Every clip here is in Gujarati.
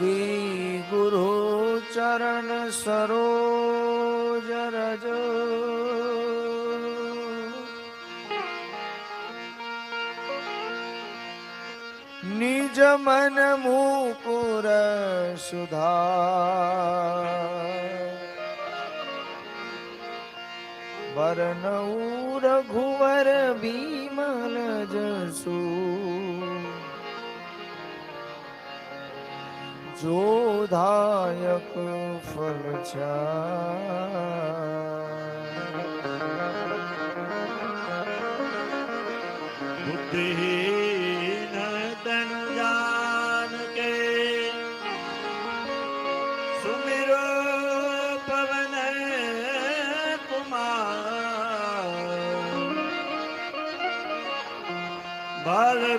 શ્રી ગુરુ ચરણ સરોજ રજ. નિજ મન મુકુર સુધા વરનઉ રઘુવર બીમલ જસુ जोधायक फल बुद्धिहीन तन के पवन कुमार। बाल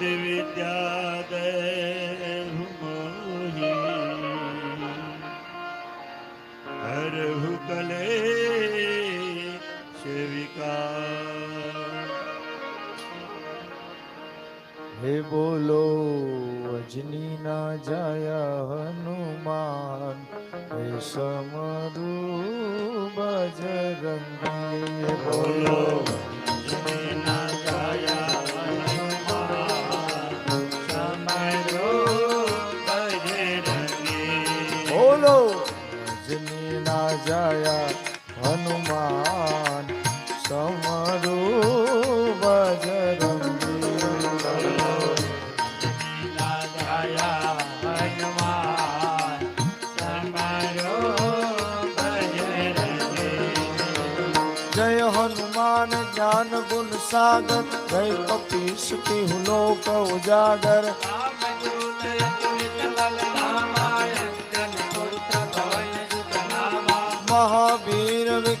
विद्या दे। કલે સેવિકા. હે બોલો અજની ના જયા હનુમાન. હે સમરુ બજરંગી. બોલો બોલો અજની ના જયા હનુમાન સમરુ બજરંગી જય હનુમાન જ્ઞાન ગુણ સાગર જય કપીશ તિહુ લોક ઉજાગર.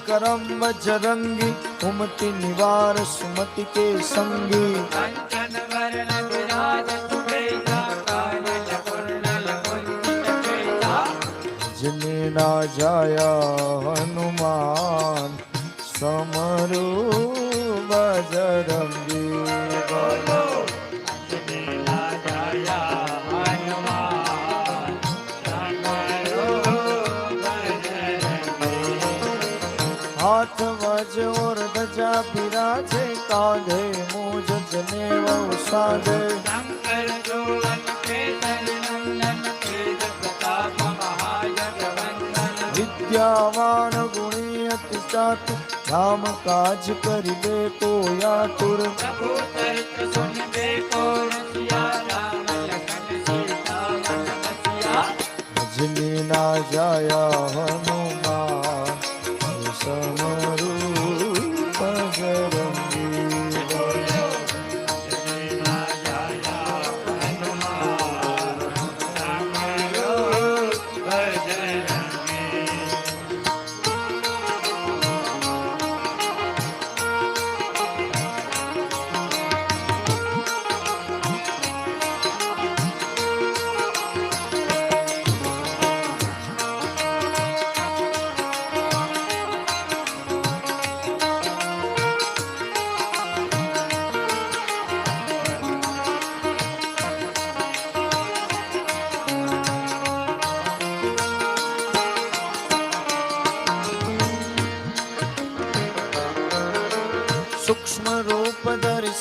મહાવીર વિક્રમ બજરંગી ઉમટી નિવાર સુમતિ કે સંગી જને ના જાયા હનુમાન સમરુ વજ ઓર ધજા બિરાજે કાંધે મુજ જને વહુ સાધે વિદ્યાવાન ગુણી અતિ ચાતુ રામ કાજ કરીબે કો યાતુર ભજની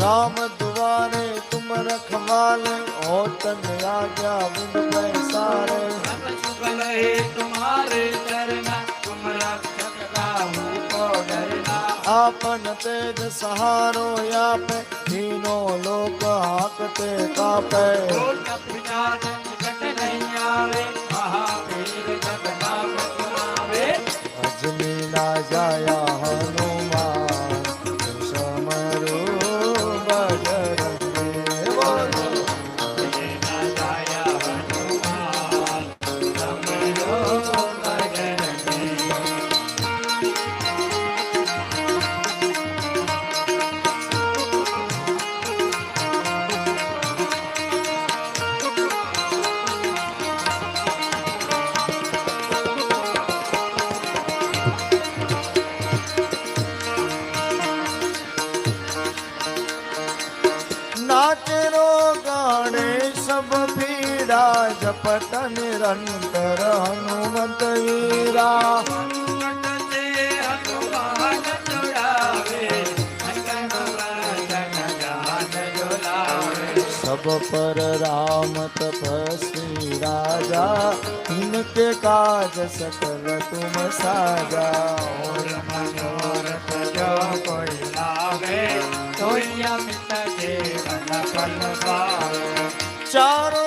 राम दुआरे तुम रखवाले हो तन आज्ञा बिन पैसारे सब है तुम्हारे चरण तुम रक्षक काहू को डरना। आपन तेज सहारो यापे तीनों નો લોક હાકતે કાપે. અજમી ના જાય जपत निरंतर हनुमत वीरा सब पर राम तपस्वी राजा इनके काज सकल तुम साजा और मनोरथ जो कोई लावे कोई अमित जीवन फल पावे चारों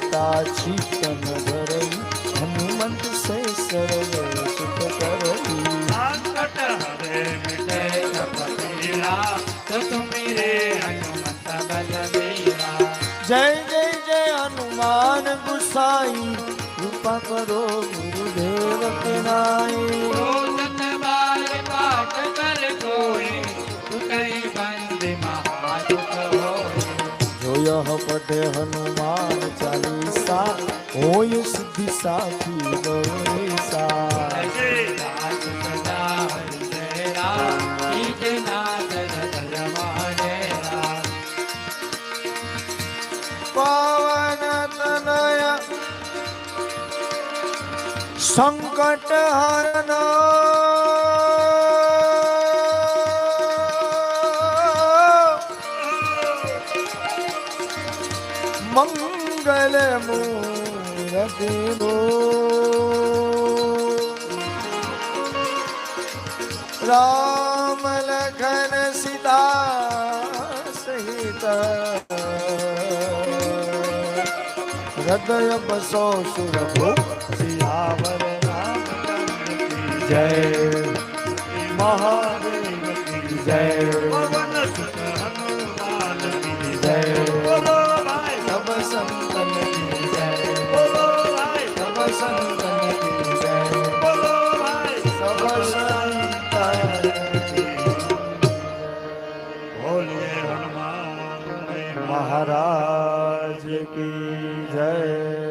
કરતા ચિત્તન ભરઈ હનુમંત સે સર્વ સુખ કરઈ સંકટ હરે મિટે કપટીલા તો મેરે હનુમંત બલદેવા જય જય જય હનુમાન ગુસાઈ કૃપા કરો ગુરુદેવ કે નાય પાવન તનય સંકટ હરણ મંગલ મૂરતિનો રામ લખન સીતા સહિત હૃદય બસો સુરભો શિયાવર જય મહાદેવ જય